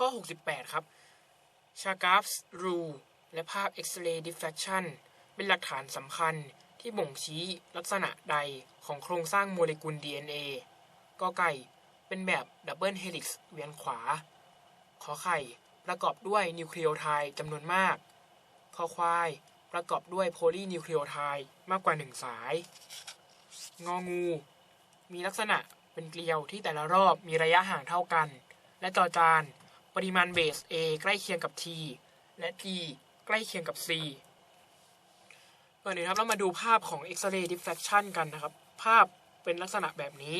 ข้อ 68 ครับชากาฟส์รูและภาพ X-ray diffraction เป็นหลักฐานสำคัญที่บ่งชี้ลักษณะใดของโครงสร้างโมเลกุล DNA กอไก่เป็นแบบดับเบิลเฮลิกซ์เวียนขวา ขอไข่ประกอบด้วยนิวคลีโอไทด์จำนวนมาก คอควายประกอบด้วยโพลีนิวคลีโอไทด์มากกว่าหนึ่งสาย งองู มีลักษณะเป็นเกลียวที่แต่ละรอบมีระยะห่างเท่ากัน และจอจาน ปริมาณเบส A ใกล้เคียงกับ T และ T ใกล้เคียงกับ C ก่อนอื่นครับเรามาดูภาพของ X-ray diffraction กันนะครับ ภาพเป็นลักษณะแบบนี้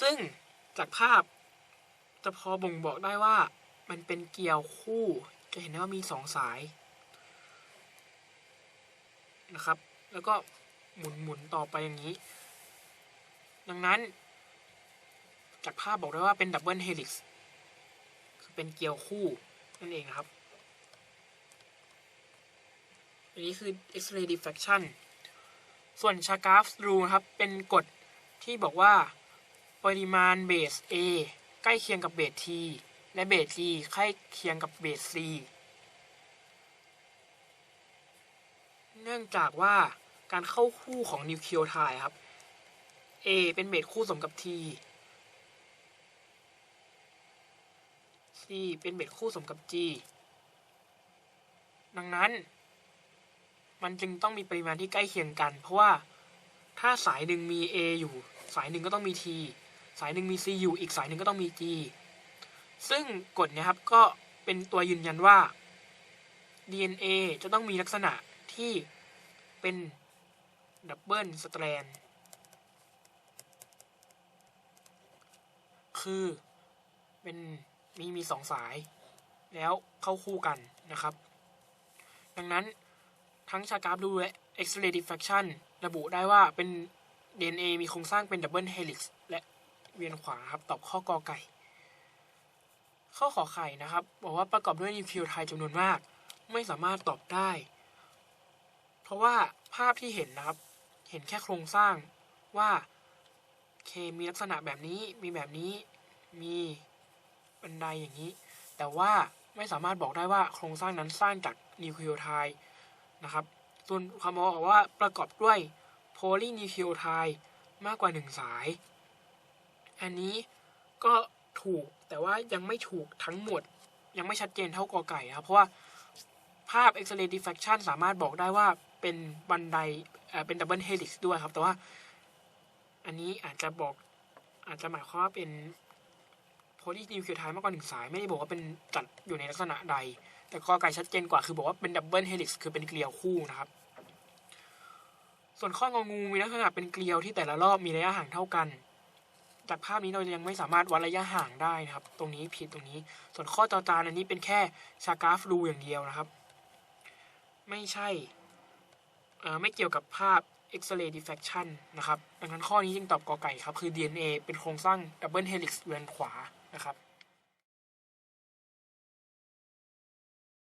ซึ่งจากภาพจะพอบ่งบอกได้ว่ามันเป็นเกลียวคู่ จะเห็นได้ว่ามีสองสายนะครับ แล้วก็หมุนหมุนต่อไปอย่างนี้ ดังนั้น จากภาพบอกได้ว่าเป็นดับเบิลเฮลิกซ์ เป็นเกลียวคู่นั่นเองนะครับ อันนี้คือ X-ray diffraction ส่วน Chargaff's rule ครับ เป็นกฎที่บอกว่าปริมาณเบส A ใกล้เคียงกับเบส T และเบส T ใกล้เคียงกับเบส C เนื่องจากว่าการเข้าคู่ของนิวเคลีโอไทด์ครับ A เป็นเบสคู่สมกับ T เป็นเบสคู่สมกับ G ดังนั้น มันจึงต้องมีปริมาณที่ใกล้เคียงกัน เพราะว่าถ้าสายหนึ่งมี A อยู่ สายหนึ่งก็ต้องมี T สายหนึ่งมี C อยู่อีกสายหนึ่งก็ต้องมี G ซึ่งกฎเนี้ยครับก็เป็นตัวยืนยันว่า DNA จะต้องมีลักษณะที่เป็นดับเบิลสแตรนคือเป็น มีมีสองสาย แล้วเข้าคู่กันนะครับ ดังนั้นทั้งชากราฟดูและ X-ray diffraction ระบุได้ว่าเป็น DNA มีโครงสร้างเป็นดับเบิลเฮลิกซ์และเวียนขวาครับตอบข้อกอไก่ ข้อขอไข่นะครับบอกว่าประกอบด้วยนิวคลีโอไทด์จำนวนมาก ไม่สามารถตอบได้ เพราะว่าภาพที่เห็นนะครับ เห็นแค่โครงสร้างว่าเคมีลักษณะแบบนี้มีแบบนี้มี บันไดอย่างนี้ แต่ว่าไม่สามารถบอกได้ว่าโครงสร้างนั้นสร้างจากนิวคลีโอไทด์นะครับ ส่วนความบอกว่าประกอบด้วยโพลีนิวคลีโอไทด์มากกว่าหนึ่งสาย อันนี้ก็ถูกแต่ว่ายังไม่ถูกทั้งหมด ยังไม่ชัดเจนเท่ากอไก่นะครับ เพราะว่าภาพ X-ray diffraction สามารถบอกได้ว่าเป็นบันไดเเป็นดับเบิลเฮลิกซ์ด้วยครับ แต่ว่าอันนี้อาจจะบอกอาจจะหมายความว่าเป็น โพลีนิวคลีโอไทด์มากกว่าหนึ่งสายไม่ได้บอกว่าเป็นจัดอยู่ในลักษณะใด แต่กอไก่ชัดเจนกว่าคือบอกว่าเป็นดับเบิลเฮลิกซ์คือเป็นเกลียวคู่นะครับ ส่วนข้ององูมีลักษณะเป็นเกลียวที่แต่ละรอบมีระยะห่างเท่ากัน จากภาพนี้เรายังไม่สามารถวัดระยะห่างได้นะครับ ตรงนี้ผิดตรงนี้ ส่วนข้อจอจานอันนี้เป็นแค่ชากราฟรูอย่างเดียวนะครับ ไม่ใช่ไม่เกี่ยวกับภาพ X-ray diffraction นะครับ ดังนั้นข้อนี้จึงตอบกอไก่ครับ คือ DNA เป็นโครงสร้างดับเบิลเฮลิกซ์เวียนขวา นะครับ